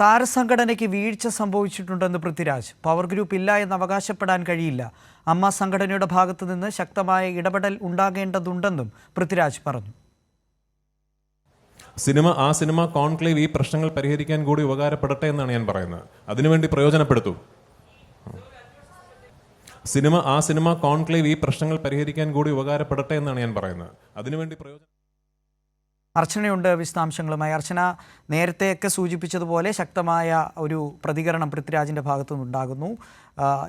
താരസംഘടനയ്ക്ക് വീഴ്ച സംഭവിച്ചിട്ടുണ്ടെന്ന് Prithviraj. Power group ഇല്ല എന്ന് അവകാശപ്പെടാൻ കഴിയില്ല. അമ്മ സംഘടനയുടെ ഭാഗത്തു നിന്ന് ശക്തമായ ഇടപെടൽ ഉണ്ടാകേണ്ടതുണ്ടെന്നും പൃഥ്വിരാജ് പറഞ്ഞു. സിനിമ ആ സിനിമ കോൺക്ലേവ് ഈ പ്രശ്നങ്ങൾ പരിഹരിക്കാൻ കൂടി ഉപകാരപ്പെടട്ടെ എന്നാണ് ഞാൻ പറയുന്നത്. അതിനുവേണ്ടി പ്രയോജനപ്പെടുത്തൂ. സിനിമ ആ സിനിമ കോൺക്ലേവ് ഈ പ്രശ്നങ്ങൾ പരിഹരിക്കാൻ കൂടി ഉപകാരപ്പെടട്ടെ എന്നാണ് ഞാൻ പറയുന്നത്. അതിനുവേണ്ടി പ്രയോജനം അർച്ചനയുണ്ട് വിശദാംശങ്ങളുമായി. അർച്ചന നേരത്തെയൊക്കെ സൂചിപ്പിച്ചതുപോലെ ശക്തമായ ഒരു പ്രതികരണം പൃഥ്വിരാജിന്റെ ഭാഗത്തു നിന്നുണ്ടാകുന്നു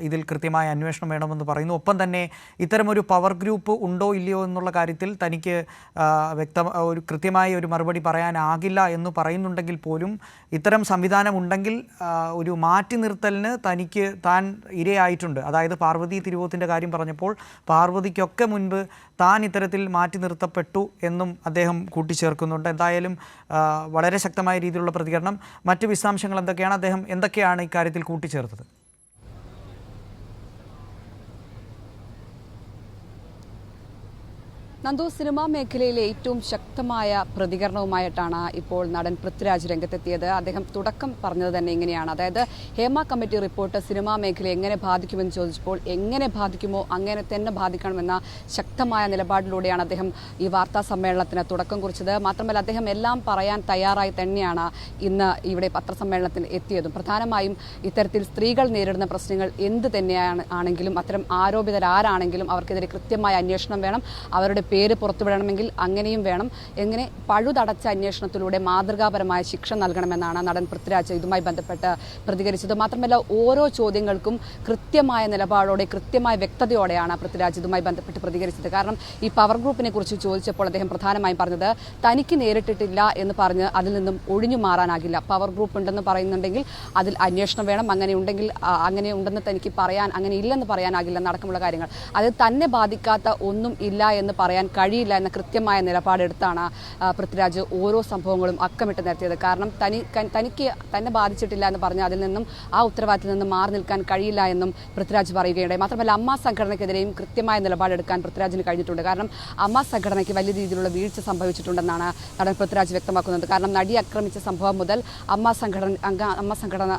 ഇതിൽ കൃത്യമായ അന്വേഷണം വേണമെന്ന് പറയുന്നു. ഒപ്പം തന്നെ ഇത്തരമൊരു പവർ ഗ്രൂപ്പ് ഉണ്ടോ ഇല്ലയോ എന്നുള്ള കാര്യത്തിൽ തനിക്ക് വ്യക്ത ഒരു കൃത്യമായ ഒരു മറുപടി പറയാനാകില്ല എന്ന് പറയുന്നുണ്ടെങ്കിൽ പോലും ഇത്തരം സംവിധാനം ഉണ്ടെങ്കിൽ ഒരു മാറ്റി നിർത്തലിന് തനിക്ക് താൻ ഇരയായിട്ടുണ്ട്. അതായത് പാർവതി തിരുവോത്തിന്റെ കാര്യം പറഞ്ഞപ്പോൾ പാർവതിക്കൊക്കെ മുൻപ് താൻ ഇത്തരത്തിൽ മാറ്റി നിർത്തപ്പെട്ടു എന്നും അദ്ദേഹം കൂട്ടിച്ചേർക്കുന്നുണ്ട് എന്തായാലും വളരെ ശക്തമായ രീതിയിലുള്ള പ്രതികരണം. മറ്റ് വിശദാംശങ്ങൾ എന്തൊക്കെയാണ്? അദ്ദേഹം എന്തൊക്കെയാണ് ഇക്കാര്യത്തിൽ കൂട്ടിച്ചേർത്തത്? നന്ദു സിനിമാ മേഖലയിലെ ഏറ്റവും ശക്തമായ പ്രതികരണവുമായിട്ടാണ് ഇപ്പോൾ നടൻ പൃഥ്വിരാജ് രംഗത്തെത്തിയത്. അദ്ദേഹം തുടക്കം പറഞ്ഞത് തന്നെ ഇങ്ങനെയാണ്. അതായത് ഹേമ കമ്മിറ്റി റിപ്പോർട്ട് സിനിമാ മേഖല എങ്ങനെ ബാധിക്കുമെന്ന് ചോദിച്ചപ്പോൾ എങ്ങനെ ബാധിക്കുമോ അങ്ങനെ തന്നെ ബാധിക്കണമെന്ന ശക്തമായ നിലപാടിലൂടെയാണ് അദ്ദേഹം ഈ വാർത്താ സമ്മേളനത്തിന് തുടക്കം കുറിച്ചത്. മാത്രമല്ല അദ്ദേഹം എല്ലാം പറയാൻ തയ്യാറായി തന്നെയാണ് ഇന്ന് ഇവിടെ പത്രസമ്മേളനത്തിന് എത്തിയതും. പ്രധാനമായും ഇത്തരത്തിൽ സ്ത്രീകൾ നേരിടുന്ന പ്രശ്നങ്ങൾ എന്ത് തന്നെയാണ് ആണെങ്കിലും അത്തരം ആരോപിതരാരാണെങ്കിലും അവർക്കെതിരെ കൃത്യമായ അന്വേഷണം വേണം. അവരുടെ പേര് പുറത്തുവിടണമെങ്കിൽ അങ്ങനെയും വേണം. എങ്ങനെ പഴുതടച്ച അന്വേഷണത്തിലൂടെ മാതൃകാപരമായ ശിക്ഷ നൽകണമെന്നാണ് നടൻ പൃഥ്വിരാജ് ഇതുമായി ബന്ധപ്പെട്ട് പ്രതികരിച്ചത്. മാത്രമല്ല ഓരോ ചോദ്യങ്ങൾക്കും കൃത്യമായ നിലപാടോടെ കൃത്യമായ വ്യക്തതയോടെയാണ് പൃഥ്വിരാജ് ഇതുമായി ബന്ധപ്പെട്ട് പ്രതികരിച്ചത്. കാരണം ഈ പവർ ഗ്രൂപ്പിനെ കുറിച്ച് ചോദിച്ചപ്പോൾ അദ്ദേഹം പ്രധാനമായും പറഞ്ഞത് തനിക്ക് നേരിട്ടിട്ടില്ല എന്ന് പറഞ്ഞ് അതിൽ നിന്നും ഒഴിഞ്ഞു മാറാനാകില്ല. പവർ ഗ്രൂപ്പ് ഉണ്ടെന്ന് പറയുന്നുണ്ടെങ്കിൽ അതിൽ അന്വേഷണം വേണം. അങ്ങനെ ഉണ്ടെങ്കിൽ അങ്ങനെ ഉണ്ടെന്ന് തനിക്ക് പറയാൻ അങ്ങനെ ഇല്ലെന്ന് പറയാനാകില്ല നടക്കമുള്ള കാര്യങ്ങൾ. അത് തന്നെ ബാധിക്കാത്ത ഒന്നും ഇല്ല എന്ന് പറയാൻ കഴിയില്ല എന്ന കൃത്യമായ നിലപാടെടുത്താണ് പൃഥ്വിരാജ് ഓരോ സംഭവങ്ങളും അക്കമിട്ട് നിരത്തിയത്. കാരണം തനി തനിക്ക് തന്നെ ബാധിച്ചിട്ടില്ല എന്ന് പറഞ്ഞ് അതിൽ നിന്നും ആ ഉത്തരവാദിത്തത്തിൽ നിന്നും മാറി നിൽക്കാൻ കഴിയില്ല എന്നും പൃഥ്വിരാജ് പറയുകയുണ്ടായി. മാത്രമല്ല അമ്മ സംഘടനയ്ക്കെതിരെയും കൃത്യമായ നിലപാടെടുക്കാൻ പൃഥ്വിരാജിന് കഴിഞ്ഞിട്ടുണ്ട്. കാരണം അമ്മ സംഘടനയ്ക്ക് വലിയ രീതിയിലുള്ള വീഴ്ച സംഭവിച്ചിട്ടുണ്ടെന്നാണ് നടൻ പൃഥ്വിരാജ് വ്യക്തമാക്കുന്നത്. കാരണം നടി ആക്രമിച്ച സംഭവം മുതൽ അമ്മ സംഘടന അംഗ അമ്മ സംഘടന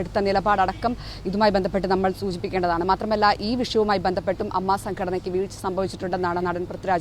എടുത്ത നിലപാടടക്കം ഇതുമായി ബന്ധപ്പെട്ട് നമ്മൾ സൂചിപ്പിക്കേണ്ടതാണ്. മാത്രമല്ല ഈ വിഷയവുമായി ബന്ധപ്പെട്ടും അമ്മ സംഘടനയ്ക്ക് വീഴ്ച സംഭവിച്ചിട്ടുണ്ടെന്നാണ് നടൻ പൃഥ്വിരാജ്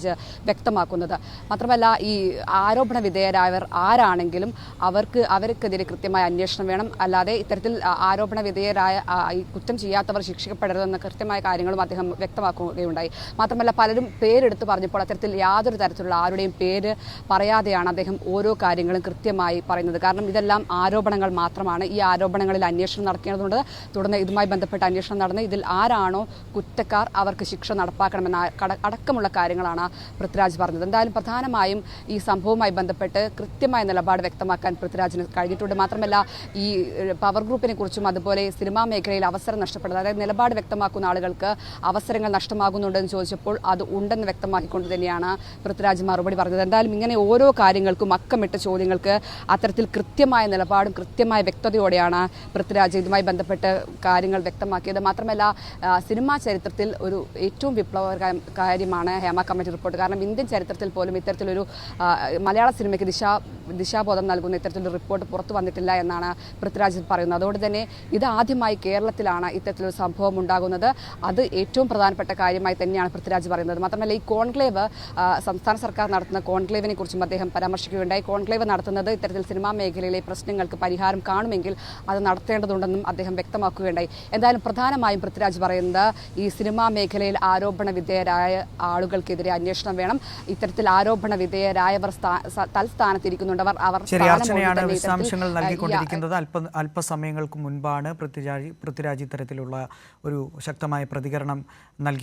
വ്യക്തമാക്കുന്നത്. മാത്രമല്ല ഈ ആരോപണ വിധേയരായവർ ആരാണെങ്കിലും അവർക്ക് അവർക്കെതിരെ കൃത്യമായ അന്വേഷണം വേണം. അല്ലാതെ ഇത്തരത്തിൽ ആരോപണ വിധേയരായ ഈ കുറ്റം ചെയ്യാത്തവർ ശിക്ഷിക്കപ്പെടരുതെന്ന കൃത്യമായ കാര്യങ്ങളും അദ്ദേഹം വ്യക്തമാക്കുകയുണ്ടായി. മാത്രമല്ല പലരും പേരെടുത്ത് പറഞ്ഞപ്പോൾ അത്തരത്തിൽ യാതൊരു തരത്തിലുള്ള ആരുടെയും പേര് പറയാതെയാണ് അദ്ദേഹം ഓരോ കാര്യങ്ങളും കൃത്യമായി പറയുന്നത്. കാരണം ഇതെല്ലാം ആരോപണങ്ങൾ മാത്രമാണ്. ഈ ആരോപണങ്ങളിൽ അന്വേഷണം നടക്കേണ്ടതുണ്ട്. തുടർന്ന് ഇതുമായി ബന്ധപ്പെട്ട അന്വേഷണം നടന്ന് ഇതിൽ ആരാണോ കുറ്റക്കാർ അവർക്ക് ശിക്ഷ നടപ്പാക്കണമെന്ന അടക്കമുള്ള കാര്യങ്ങളാണ് പൃഥ്വിരാജ് പറഞ്ഞത്. എന്തായാലും പ്രധാനമായും ഈ സംഭവവുമായി ബന്ധപ്പെട്ട് കൃത്യമായ നിലപാട് വ്യക്തമാക്കാൻ പൃഥ്വിരാജിന് കഴിഞ്ഞിട്ടുണ്ട്. മാത്രമല്ല ഈ പവർ ഗ്രൂപ്പിനെ കുറിച്ചും അതുപോലെ സിനിമാ മേഖലയിൽ അവസരം നഷ്ടപ്പെടുന്നത് അതായത് നിലപാട് വ്യക്തമാക്കുന്ന ആളുകൾക്ക് അവസരങ്ങൾ നഷ്ടമാകുന്നുണ്ടെന്ന് ചോദിച്ചപ്പോൾ അത് ഉണ്ടെന്ന് വ്യക്തമാക്കിക്കൊണ്ട് തന്നെയാണ് പൃഥ്വിരാജ് മറുപടി പറഞ്ഞത്. എന്തായാലും ഇങ്ങനെ ഓരോ കാര്യങ്ങൾക്കും അക്കമിട്ട ചോദ്യങ്ങൾക്ക് അത്തരത്തിൽ കൃത്യമായ നിലപാടും കൃത്യമായ വ്യക്തതയോടെയാണ് പൃഥ്വിരാജ് ഇതുമായി ബന്ധപ്പെട്ട് കാര്യങ്ങൾ വ്യക്തമാക്കിയത്. മാത്രമല്ല സിനിമാ ചരിത്രത്തിൽ ഒരു ഏറ്റവും വിപ്ലവ കാര്യമാണ് ഹേമ കമ്മിറ്റി റിപ്പോർട്ട് കാരണം ഇന്ത്യൻ ചരിത്രത്തിൽ പോലും ഇത്തരത്തിലൊരു മലയാള സിനിമയ്ക്ക് ദിശാ ദിശാബോധം നൽകുന്ന ഇത്തരത്തിലൊരു റിപ്പോർട്ട് പുറത്തു വന്നിട്ടില്ല എന്നാണ് പൃഥ്വിരാജ് പറയുന്നത്. അതുകൊണ്ട് തന്നെ ഇത് ആദ്യമായി കേരളത്തിലാണ് ഇത്തരത്തിലൊരു സംഭവം ഉണ്ടാകുന്നത്. അത് ഏറ്റവും പ്രധാനപ്പെട്ട കാര്യമായി തന്നെയാണ് പൃഥ്വിരാജ് പറയുന്നത്. മാത്രമല്ല ഈ കോൺക്ലേവ് സംസ്ഥാന സർക്കാർ നടത്തുന്ന കോൺക്ലേവിനെ കുറിച്ചും അദ്ദേഹം പരാമർശിക്കുകയുണ്ടായി കോൺക്ലേവ് നടത്തുന്നത് ഇത്തരത്തിൽ സിനിമാ മേഖലയിലെ പ്രശ്നങ്ങൾക്ക് പരിഹാരം കാണുമെങ്കിൽ അത് നടത്തേണ്ടതുണ്ടെന്നും അദ്ദേഹം വ്യക്തമാക്കുകയുണ്ടായി. എന്തായാലും പ്രധാനമായും പൃഥ്വിരാജ് പറയുന്നത് ഈ സിനിമാ മേഖലയിൽ ആരോപണ വിധേയരായ ആളുകൾക്കെതിരെ അന്വേഷണം വേണം. ഇത്തരത്തിൽ ആരോപണ വിധേയരായവർ തൽസ്ഥാനത്തിരിക്കുന്നുണ്ടവർ അവർ അർച്ചനയാണ് വിശദാംശങ്ങൾ നൽകിക്കൊണ്ടിരിക്കുന്നത്. അല്പ അല്പസമയങ്ങൾക്ക് മുൻപാണ് പൃഥ്വിരാജ് പൃഥ്വിരാജ് ഇത്തരത്തിലുള്ള ഒരു ശക്തമായ പ്രതികരണം നൽകി